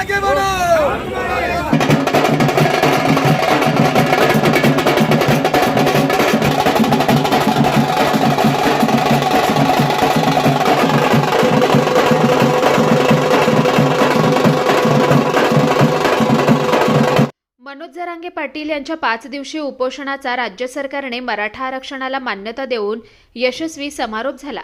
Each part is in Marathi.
आगे बढ़ो. मनोज जरांगे पाटील यांच्या पाच दिवसीय उपोषणाचा राज्य सरकारने मराठा आरक्षणाला मान्यता देऊन यशस्वी समारोप झाला.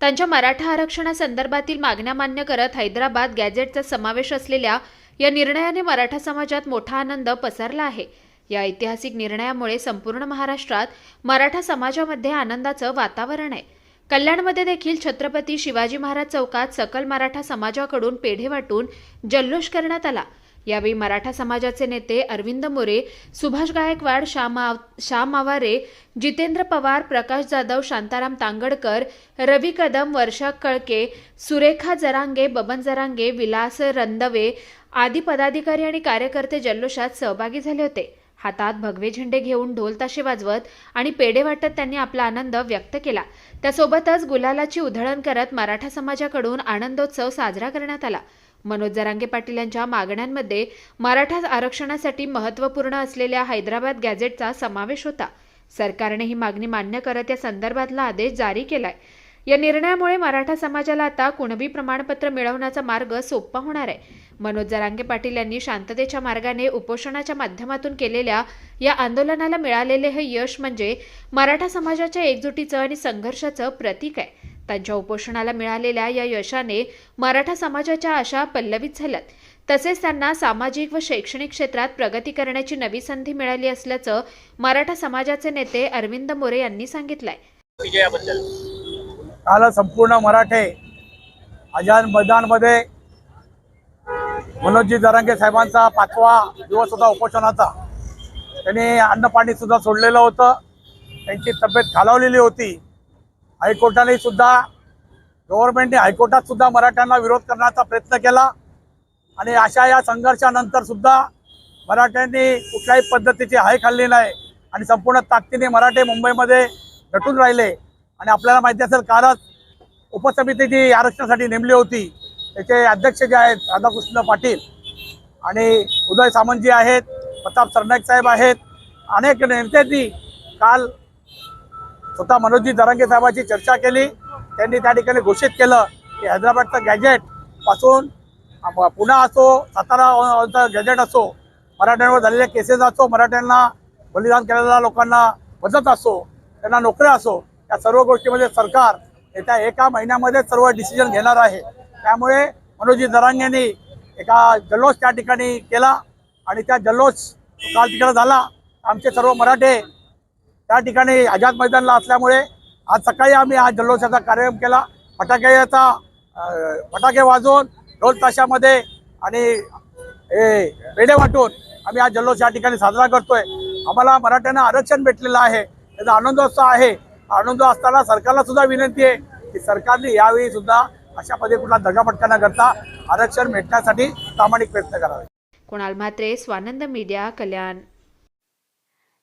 त्यांच्या मराठा आरक्षणासंदर्भातील मागण्या मान्य करत हैदराबाद गॅझेटचा समावेश असलेल्या या निर्णयाने मराठा समाजात मोठा आनंद पसरला आहे. या ऐतिहासिक निर्णयामुळे संपूर्ण महाराष्ट्रात मराठा समाजामध्ये आनंदाचं वातावरण आहे. कल्याणमध्ये देखील छत्रपती शिवाजी महाराज चौकात सकल मराठा समाजाकडून पेढे वाटून जल्लोष करण्यात आला. यावेळी मराठा समाजाचे नेते अरविंद मोरे सुभाष गायकवाड श्याम श्याम आवारे जितेंद्र पवार प्रकाश जाधव शांताराम तांगडकर रवी कदम वर्षा कळके सुरेखा जरांगे बबन जरांगे विलास रंदवे आदी पदाधिकारी आणि कार्यकर्ते जल्लोषात सहभागी झाले होते. हातात भगवे झेंडे घेऊन ढोल ताशे वाजवत आणि पेढे वाटत त्यांनी आपला आनंद व्यक्त केला. त्यासोबतच गुलालाची उधळण करत मराठा समाजाकडून आनंदोत्सव साजरा करण्यात आला. मनोज जरांगे पाटील यांच्या मागण्यांमध्ये मराठा आरक्षणासाठी महत्त्वपूर्ण असलेल्या हैदराबाद गॅझेटचा समावेश होता. सरकारने ही मागणी मान्य करत या संदर्भातला आदेश जारी केलाय. या निर्णयामुळे मराठा समाजाला आता कुणबी प्रमाणपत्र मिळवण्याचा मार्ग सोपा होणार आहे. मनोज जरांगे पाटील यांनी शांततेच्या मार्गाने उपोषणाच्या माध्यमातून केलेल्या या आंदोलनाला मिळालेले हे यश म्हणजे मराठा समाजाच्या एकजुटीचं आणि संघर्षाचं प्रतीक आहे. त्यांच्या उपोषणाला मिळालेल्या या यशाने मराठा समाजाच्या आशा पल्लवित झाल्यात. तसेच त्यांना सामाजिक व शैक्षणिक क्षेत्रात प्रगती करण्याची नवी संधी मिळाली असल्याचं मराठा समाजाचे नेते अरविंद मोरे यांनी सांगितलंय. काल संपूर्ण मराठे आझाद मैदानमध्ये मनोजजी जरांगे साहेबांचा पाचवा दिवस होता उपोषणाचा. त्यांनी अन्न पाणी सुद्धा सोडलेलं होतं. त्यांची तब्येत खालावलेली होती. हायकोर्टाने सुद्धा गव्हर्नमेंटने हायकोर्टात सुद्धा मराठ्यांना विरोध करण्याचा प्रयत्न केला. आणि अशा या संघर्षानंतर सुद्धा मराठ्यांनी कुठल्याही पद्धतीची हाय खाल्ली नाही. आणि संपूर्ण ताकदीने मराठे मुंबईमध्ये नटून राहिले. आणि आपल्याला माहिती असेल कालच उपसमिती जी आरक्षणासाठी नेमली होती त्याचे अध्यक्ष जे आहेत राधाकृष्ण पाटील आणि उदय सामंतजी आहेत प्रताप सरनाईक साहेब आहेत अनेक नेत्यांनी काल स्वतः मनोजजी दरांगे साहेबांची चर्चा केली. त्यांनी त्या ठिकाणी घोषित केलं की हैदराबादचं गॅजेटपासून पुन्हा असो सातारा गॅजेट असो मराठ्यांवर झालेले केसेस असो मराठ्यांना बलिदान केलेल्या लोकांना मदत असो त्यांना नोकऱ्या असो या सर्व गोष्टीमध्ये सरकार येत्या एका महिन्यामध्ये सर्व डिसिजन घेणार आहे. त्यामुळे मनोजी दरांगेंनी एका जल्लोष त्या ठिकाणी केला आणि त्या जल्लोष काल तिकडे झाला. आमचे सर्व मराठे त्या ठिकाणी आझाद मैदानला असल्यामुळे आज सकाळी आम्ही आज जल्लोषाचा कार्यक्रम केला. फटाक्याचा फटाके वाजवून ढोल ताशामध्ये आणि हे पेढे वाटून आम्ही आज जल्लोष या ठिकाणी साजरा करतोय. आम्हाला मराठ्यांना आरक्षण भेटलेलं आहे. त्याचा आनंदोत्सव आहे. आनंद असताना सरकारला सुद्धा विनंती आहे की सरकारने यावेळी सुद्धा अशा पद्धती कुठला दगापटका न करता आरक्षण भेटण्यासाठी प्रामाणिक प्रयत्न करावे. कुणाल म्हात्रे स्वानंद मीडिया कल्याण.